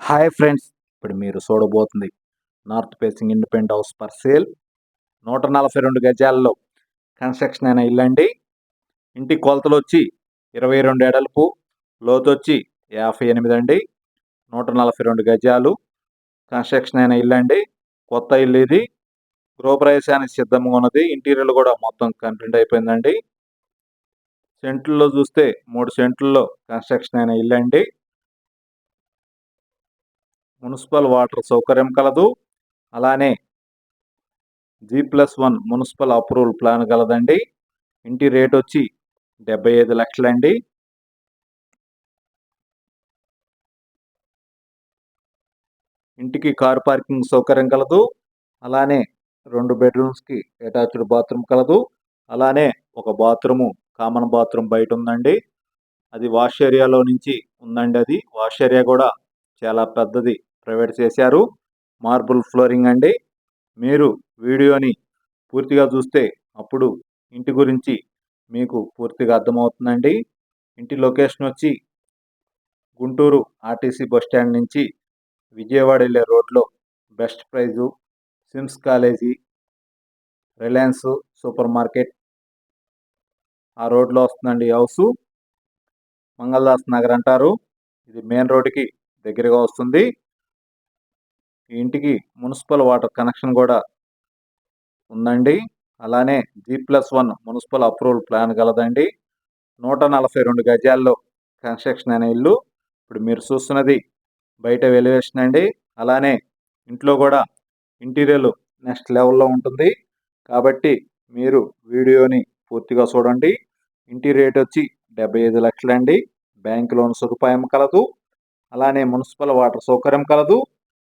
Hi friends ఇప్పుడు మీరు చూడబోతుంది north facing independent house per sale. నూట నలభై రెండు గజాల్లో కన్స్ట్రక్షన్ అయిన ఇల్లండి ఇంటి కొలతలు వచ్చి ఇరవై రెండు ఎడల్పు లోతు వచ్చి యాభై ఎనిమిది అండి. నూట నలభై రెండు గజాలు కన్స్ట్రక్షన్ అయిన ఇల్లండి కొత్త ఇల్లు ఇది. గృహప్రవేశానికి సిద్ధంగా ఉన్నది. ఇంటీరియర్ కూడా మొత్తం కంప్లీట్ అయిపోయిందండి. సెంట్లలో చూస్తే మూడు సెంట్లలో కన్స్ట్రక్షన్ అయిన ఇల్లండి మున్సిపల్ వాటర్ సౌకర్యం కలదు. అలానే G plus one municipal approval plan కలదండి ఇంటి రేట్ వచ్చి డెబ్బై ఐదు లక్షలండి. ఇంటికి కార్ పార్కింగ్ సౌకర్యం కలదు. అలానే రెండు బెడ్రూమ్స్కి అటాచ్డ్ బాత్రూమ్ కలదు. అలానే ఒక బాత్రూము కామన్ బాత్రూమ్ బయట ఉందండి. అది వాష్ ఏరియాలో నుంచి ఉందండి అది. వాష్ ఏరియా కూడా చాలా పెద్దది. ప్రొవైడ్ చేశారు. మార్బుల్ ఫ్లోరింగ్ అండి. మీరు వీడియోని పూర్తిగా చూస్తే అప్పుడు ఇంటి గురించి మీకు పూర్తిగా అర్థమవుతుందండి. ఇంటి లొకేషన్ వచ్చి గుంటూరు ఆర్టీసీ బస్టాండ్ నుంచి విజయవాడ వెళ్ళే రోడ్లో best price SIMS college Reliance supermarket ఆ రోడ్లో వస్తుందండి హౌసు. మంగళదాస్ నగర్ అంటారు. ఇది మెయిన్ రోడ్డుకి దగ్గరగా వస్తుంది. ఇంటికి మున్సిపల్ వాటర్ కనెక్షన్ కూడా ఉందండి. అలానే G plus one municipal approval plan కలదండి నూట నలభై రెండు గజాల్లో కన్స్ట్రక్షన్ అనే ఇల్లు. ఇప్పుడు మీరు చూస్తున్నది బయట వెలివేషన్ అండి. అలానే ఇంట్లో కూడా ఇంటీరియర్ నెక్స్ట్ లెవెల్లో ఉంటుంది. కాబట్టి మీరు వీడియోని పూర్తిగా చూడండి. ఇంటి రేట్ వచ్చి డెబ్బై ఐదు లక్షలండి. బ్యాంక్ లోన్ సదుపాయం కలదు. అలానే మున్సిపల్ వాటర్ సౌకర్యం కలదు.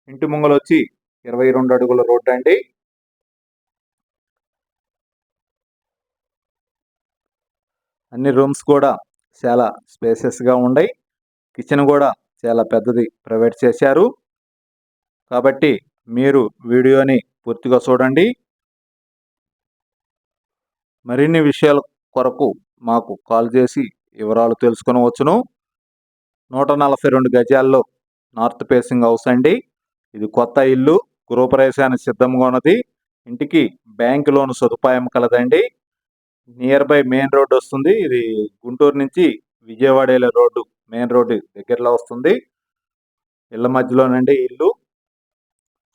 ఇంటి ముంగలు వచ్చి ఇరవై రెండు అడుగుల రోడ్డు అండి. అన్ని రూమ్స్ కూడా చాలా స్పేసెస్గా ఉన్నాయి కిచెన్ కూడా చాలా పెద్దది ప్రొవైడ్ చేశారు. కాబట్టి మీరు వీడియోని పూర్తిగా చూడండి. మరిన్ని విషయాల కొరకు మాకు కాల్ చేసి వివరాలు తెలుసుకునవచ్చును. నూట నలభై రెండు గజాల్లో నార్త్ ఫేసింగ్ హౌస్ అండి. ఇది కొత్త ఇల్లు గృహప్రవేశానికి సిద్ధంగా ఉన్నది. ఇంటికి బ్యాంక్ లోన్ సదుపాయం కలదండి. నియర్ బై మెయిన్ రోడ్ వస్తుంది. ఇది గుంటూరు నుంచి విజయవాడ రోడ్డు మెయిన్ రోడ్డు దగ్గరలో వస్తుంది. ఇళ్ళ మధ్యలోనండి ఇల్లు.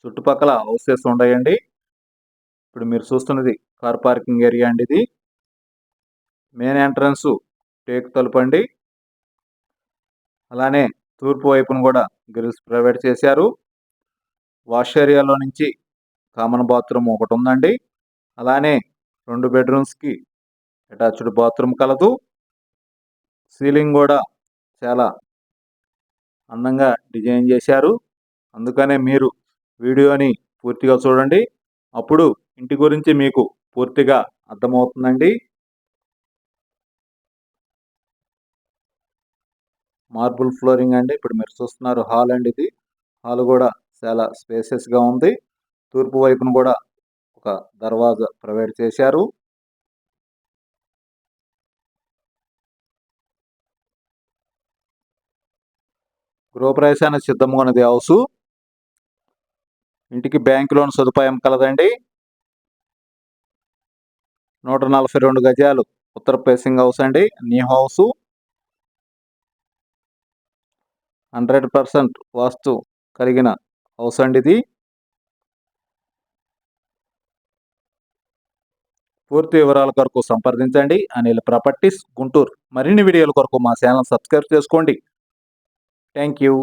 చుట్టుపక్కల హౌసెస్ ఉన్నాయండి ఇప్పుడు మీరు చూస్తున్నది కార్ పార్కింగ్ ఏరియా అండి ఇది. మెయిన్ ఎంట్రన్స్ టేక్ తలుపండి అలానే తూర్పు వైపును కూడా గ్రిల్స్ ప్రొవైడ్ చేశారు. వాష్ ఏరియాలో నుంచి కామన్ బాత్రూమ్ ఒకటి ఉందండి. అలానే రెండు బెడ్రూమ్స్కి అటాచ్డ్ బాత్రూమ్ కలదు. సీలింగ్ కూడా చాలా అందంగా డిజైన్ చేశారు. అందుకనే మీరు వీడియోని పూర్తిగా చూడండి. అప్పుడు ఇంటి గురించి మీకు పూర్తిగా అర్థమవుతుందండి. మార్బుల్ ఫ్లోరింగ్ అండి. ఇప్పుడు మీరు చూస్తున్నారు హాల్ అండి ఇది. హాల్ కూడా చాలా స్పేసెస్గా ఉంది. తూర్పు వైపును కూడా ఒక దర్వాజా ప్రొవైడ్ చేశారు. గృహప్రవేశానికి సిద్ధంగా ఉన్నది హౌసు. ఇంటికి బ్యాంక్ లోన్ సదుపాయం కలదండి. నూట నలభై రెండు గజాలు ఉత్తర ఫేసింగ్ హౌస్ అండి. New house. Hundred percent vastu కలిగిన హౌస్ అండి ఇది. పూర్తి వివరాల కొరకు సంప్రదించండి. అనిల్ ప్రాపర్టీస్ గుంటూరు. మరిన్ని వీడియోల కొరకు మా ఛానల్ సబ్స్క్రైబ్ చేసుకోండి. Thank you